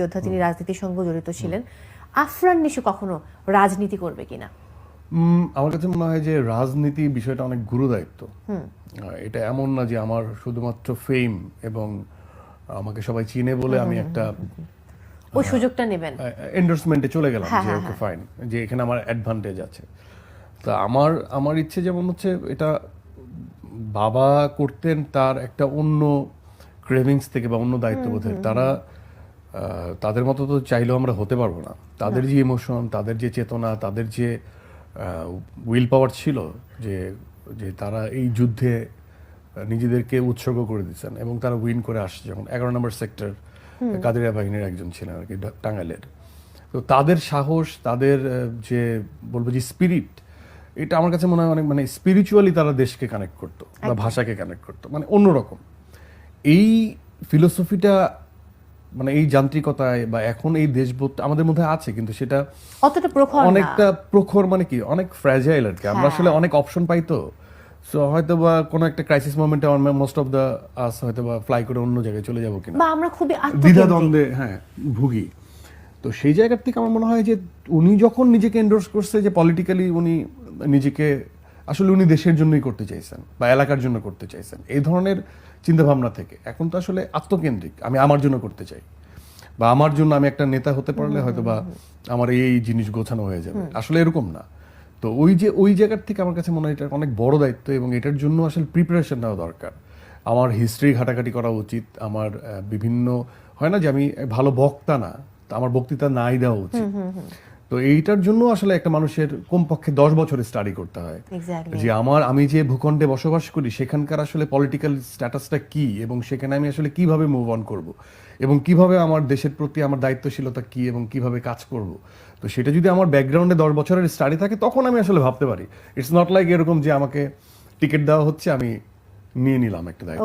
যোদ্ধা তিনি রাজনীতির সঙ্গে জড়িত ছিলেন। আফরান নিশু কখনো রাজনীতি করবে কিনা? আমার কাছে মনে হয় যে রাজনীতি বিষয়টা অনেক গুরু দায়িত্ব এটা এমন না যে আমার শুধুমাত্র ফেম এবং আমাকে সবাই চিনে বলে আমি একটা ওই সুযোগটা নেবেন। এন্ডোর্সমেন্টে চলে গেলাম হ্যাঁ, যে হ্যাঁ, ওকে ফাইন যে এখানে আমার অ্যাডভান্টেজ আছে। তা আমার আমার ইচ্ছে যেমন হচ্ছে এটা বাবা করতেন তার একটা অন্য ক্রেভিংস থেকে বা অন্য দায়িত্ব দায়িত্ববোধের তারা তাদের মতো তো চাইলেও আমরা হতে পারব না। তাদের যে ইমোশন তাদের যে চেতনা তাদের যে উইল পাওয়ার ছিল যে যে তারা এই যুদ্ধে নিজেদেরকে উৎসর্গ করে দিচ্ছেন এবং তারা উইন করে আসছে যখন এগারো নম্বর সেক্টর কাদেরিয়া বাহিনীর একজন ছিলেন আর কি টাঙ্গাইলের। তো তাদের সাহস তাদের যে বলব যে স্পিরিট এটা আমার কাছে মনে হয় অনেক মানে স্পিরিচুয়ালি তারা দেশকে কানেক্ট করতো বা ভাষাকে কানেক্ট করতো মানে অন্যরকম। এই ফিলোসফিটা মানে এই যান্ত্রিকতায় বা এখন এই দেশবোধ আমাদের মধ্যে আছে কিন্তু সেটা অতটা প্রখর অনেকটা প্রখর মানে কি? অনেক ফ্র্যাজাইল আর কি। আমরা হ্যাঁ। আসলে অনেক অপশন পাই তো। সো হয়তো বা কোনো একটা ক্রাইসিস মোমেন্টে মোস্ট অফ দ্য আস হয়তো বা ফ্লাই করে অন্য জায়গায় চলে যাব কিনা। বা আমরা খুবই আত্মকেন্দ্রিক দ্বিধাদ্বন্দ্বে হ্যাঁ ভুগি। তো সেই জায়গার থেকে আমার মনে হয় যে উনি যখন নিজেকে এন্ডোর্স করছে যে পলিটিক্যালি উনি নিজেকে আসলে উনি দেশের জন্যই করতে চাইছেন বা এলাকার জন্য করতে চাইছেন। এই ধরনের চিন্তাভাবনা থেকে। এখন তো আসলে আত্মকেন্দ্রিক। আমি আমার জন্য করতে চাই। বা আমার জন্য আমি একটা নেতা হতে পারলে হয়তো বা আমার এই জিনিস গোছানো হয়ে যাবে। আসলে এরকম না। তো ওই যে ওই জায়গার থেকে আমার কাছে মনে হয় এটা অনেক বড় দায়িত্ব এবং এটার জন্য আসলে প্রিপারেশন নেওয়া দরকার। আমার হিস্ট্রি ঘাটাঘাটি করা উচিত। আমার বিভিন্ন হয় না যে আমি ভালো বক্তা না। তা আমার বক্তৃতা নাই দেওয়া উচিত। তো এইটার জন্য আসলে একটা মানুষের কমপক্ষে দশ বছর স্টাডি করতে হয়। যে আমার আমি যে ভূখণ্ডে বসবাস করি সেখানকার আসলে পলিটিক্যাল স্ট্যাটাসটা কি এবং সেখানে আমি আসলে কীভাবে মুভ অন করব? এবং কীভাবে আমার দেশের প্রতি আমার দায়িত্বশীলতা কি এবং কীভাবে কাজ করব? তো সেটা যদি আমার ব্যাকগ্রাউন্ডে দশ বছরের স্টাডি থাকে তখন আমি আসলে ভাবতে পারি। ইটস নট লাইক এরকম যে আমাকে টিকিট দেওয়া হচ্ছে আমি নিয়ে নিলাম একটা দায়িত্ব।